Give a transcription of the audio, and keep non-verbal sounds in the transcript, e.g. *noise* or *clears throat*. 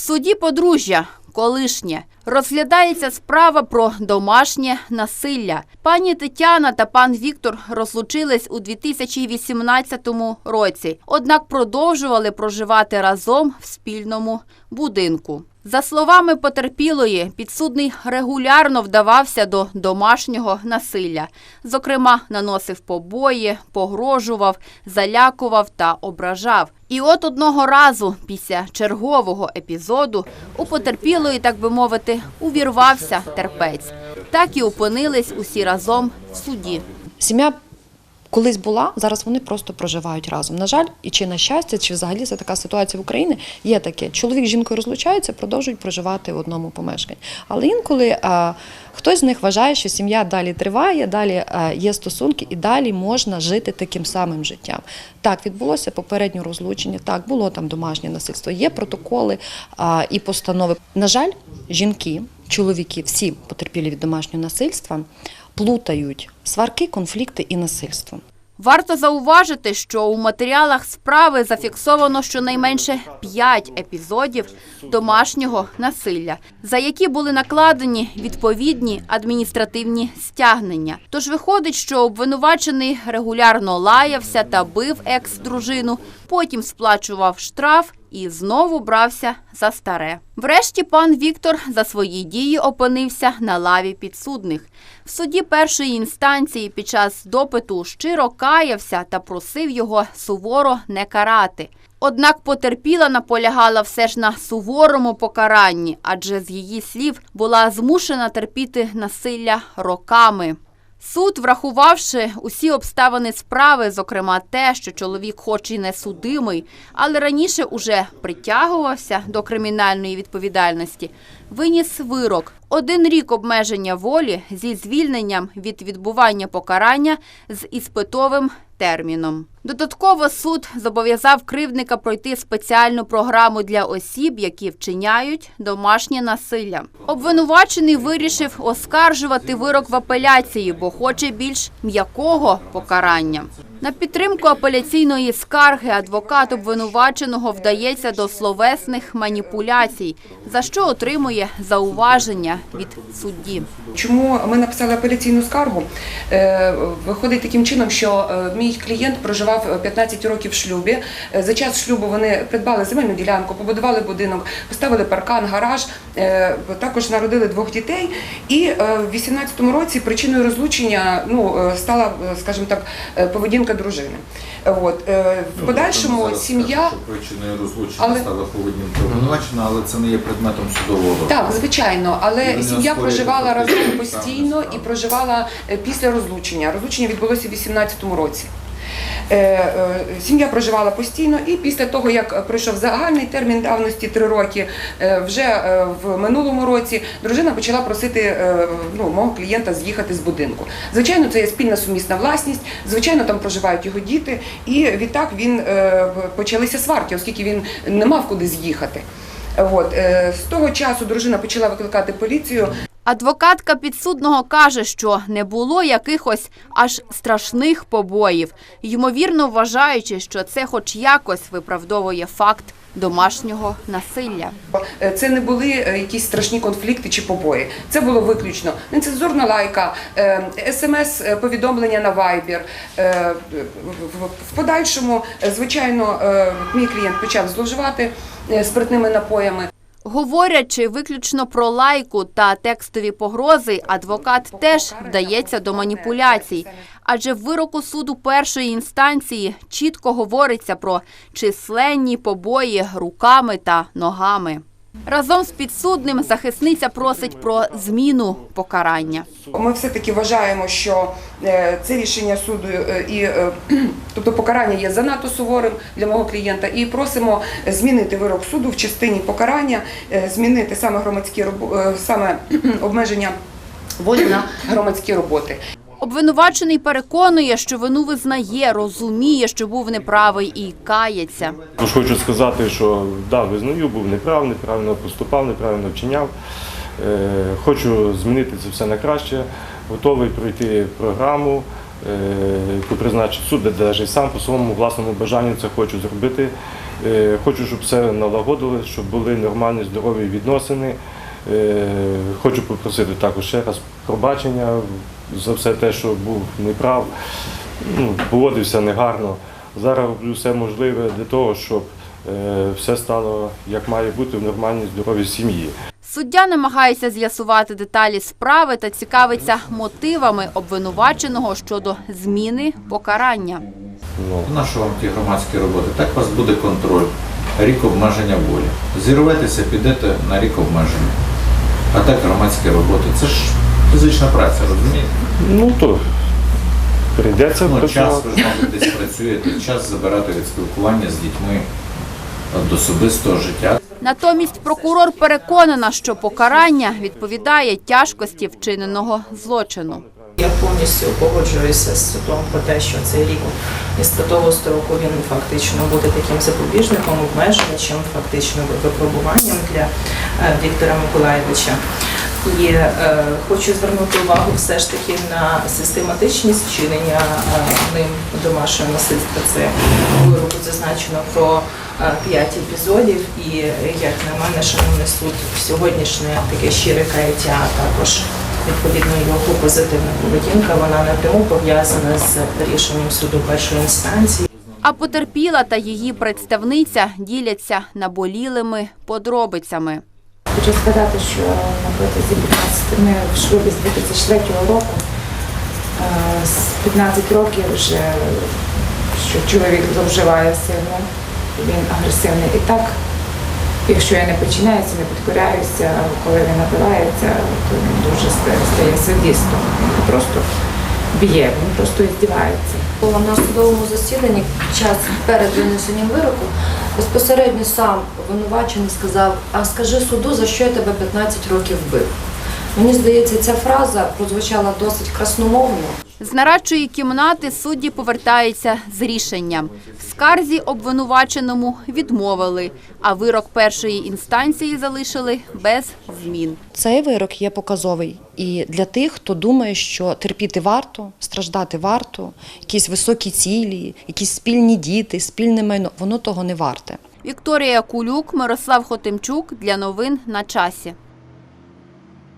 суді подружжя, колишнє, розглядається справа про домашнє насилля. Пані Тетяна та пан Віктор розлучились у 2018 році, однак продовжували проживати разом в спільному будинку. За словами потерпілої, підсудний регулярно вдавався до домашнього насилля. Зокрема, наносив побої, погрожував, залякував та ображав. І от одного разу, після чергового епізоду, у потерпілої, так би мовити, увірвався терпець. Так і опинились усі разом в суді. Сім'я колись була, зараз вони просто проживають разом. На жаль, і чи на щастя, чи взагалі це така ситуація в Україні, є таке. Чоловік з жінкою розлучаються, продовжують проживати в одному помешканні. Але інколи а, хтось з них вважає, що сім'я далі триває, далі а, є стосунки і далі можна жити таким самим життям. Так, відбулося попереднє розлучення, так, було там домашнє насильство, є протоколи а, і постанови. На жаль, жінки, чоловіки, всі потерпілі від домашнього насильства плутають сварки, конфлікти і насильство. Варто зауважити, що у матеріалах справи зафіксовано щонайменше 5 епізодів домашнього насилля, за які були накладені відповідні адміністративні стягнення. Тож виходить, що обвинувачений регулярно лаявся та бив екс-дружину, потім сплачував штраф і знову брався за старе. Врешті пан Віктор за свої дії опинився на лаві підсудних. В суді першої інстанції під час допиту щиро каявся та просив його суворо не карати. Однак потерпіла наполягала все ж на суворому покаранні, адже з її слів була змушена терпіти насилля роками. Суд, врахувавши усі обставини справи, зокрема те, що чоловік хоч і не судимий, але раніше уже притягувався до кримінальної відповідальності, виніс вирок – один рік обмеження волі зі звільненням від відбування покарання з іспитовим терміном. Додатково суд зобов'язав кривдника пройти спеціальну програму для осіб, які вчиняють домашнє насилля. Обвинувачений вирішив оскаржувати вирок в апеляції, бо хоче більш м'якого покарання. На підтримку апеляційної скарги адвокат обвинуваченого вдається до словесних маніпуляцій, за що отримує зауваження від судді. Чому ми написали апеляційну скаргу? Е, Виходить таким чином, що е, мій клієнт проживав 15 років в шлюбі. Е, За час шлюбу вони придбали земельну ділянку, побудували будинок, поставили паркан, гараж, е, також народили двох дітей. І е, в 18-му році причиною розлучення ну, е, стала, е, скажімо так, е, поведінка дружини. От. е, В подальшому Ну, сім'я. Причиною розлучення Але- стала поведінка обвинувачена, але це не є предметом судового. Так, звичайно, але сім'я проживала разом постійно і проживала е, після розлучення. Розлучення відбулося в 18-му році. Е, е, Сім'я проживала постійно, і після того, як пройшов загальний термін давності три роки, е, вже в минулому році дружина почала просити ну, мого клієнта з'їхати з будинку. Звичайно, це є спільна сумісна власність. Звичайно, там проживають його діти, і відтак він почалися сварки, оскільки він не мав куди з'їхати. От е, з того часу дружина почала викликати поліцію. Адвокатка підсудного каже, що не було якихось аж страшних побоїв, ймовірно вважаючи, що це хоч якось виправдовує факт домашнього насилля. Е, Це не були е, якісь страшні конфлікти чи побої. Це було виключно нецензурна лайка, смс-повідомлення на. Е, в- подальшому, е, звичайно, е, мій клієнт почав зловживати е, спиртними напоями. Говорячи виключно про лайку та текстові погрози, адвокат теж вдається до маніпуляцій, адже в вироку суду першої інстанції чітко говориться про численні побої руками та ногами. Разом з підсудним захисниця просить про зміну покарання. Ми все-таки вважаємо, що е, це рішення суду е, і е, *clears throat* тобто покарання є занадто суворим для мого клієнта, і просимо змінити вирок суду в частині покарання, змінити саме громадські саме *clears throat* обмеження волі на громадські роботи. Обвинувачений переконує, що вину визнає, розуміє, що був неправий і кається. Тож хочу сказати, що да, визнаю, був неправ, неправильно поступав, неправильно вчиняв. Е, хочу змінити це все на краще, готовий пройти програму, е, яку призначить суд, де навіть сам по своєму власному бажанню це хочу зробити. Е, Хочу, щоб все налагодили, щоб були нормальні здорові відносини. Хочу попросити також ще раз пробачення за все те, що був неправ, ну, поводився негарно. Зараз роблю все можливе для того, щоб е, все стало як має бути в нормальній здоровій сім'ї. Суддя намагається з'ясувати деталі справи та цікавиться мотивами обвинуваченого щодо зміни покарання. Ну, На що вам ті громадські роботи? Так у вас буде контроль, рік обмеження волі. Зірветеся, підете на рік обмеження. А так громадські роботи. Це ж фізична праця, розумієте? ну то прийдеться Ну, час ви ж мабуть десь працюєте, час забирати від спілкування з дітьми до особистого життя. Натомість прокурор переконана, що покарання відповідає тяжкості вчиненого злочину. Я повністю погоджуюся з судом про те, що цей рік із іспитового строку він фактично буде таким запобіжником, обмежувачем, фактично випробуванням для е, Віктора Миколаєвича. І е, хочу звернути увагу все ж таки на систематичність вчинення е, ним домашнього насильства. Це вироку зазначено про е, п'ять епізодів. І як на мене, шановний суд, сьогоднішнє таке щире каяття, також відповідно його позитивна поведінка, вона напряму пов'язана з рішенням суду першої інстанції. А потерпіла та її представниця діляться наболілими подробицями. Хочу сказати, що на протязі 15 ми в шлюбі з 2003 року, е, з 15 років вже, що чоловік зловживає сильно, він агресивний. І так, якщо я не починаюся, не підкоряюся, коли він напивається, то він дуже стає садистом. Він просто б'є, він просто здівається. На судовому засіданні час перед винесенням вироку безпосередньо сам обвинувачений сказав: А скажи суду, за що я тебе 15 років бив. Мені здається, ця фраза прозвучала досить красномовно. З нарадчої кімнати судді повертаються з рішенням. В скарзі обвинуваченому відмовили, а вирок першої інстанції залишили без змін. Цей вирок є показовий і для тих, хто думає, що терпіти варто, страждати варто, якісь високі цілі, якісь спільні діти, спільне майно, воно того не варте. Вікторія Кулюк, Мирослав Хотимчук для новин на часі.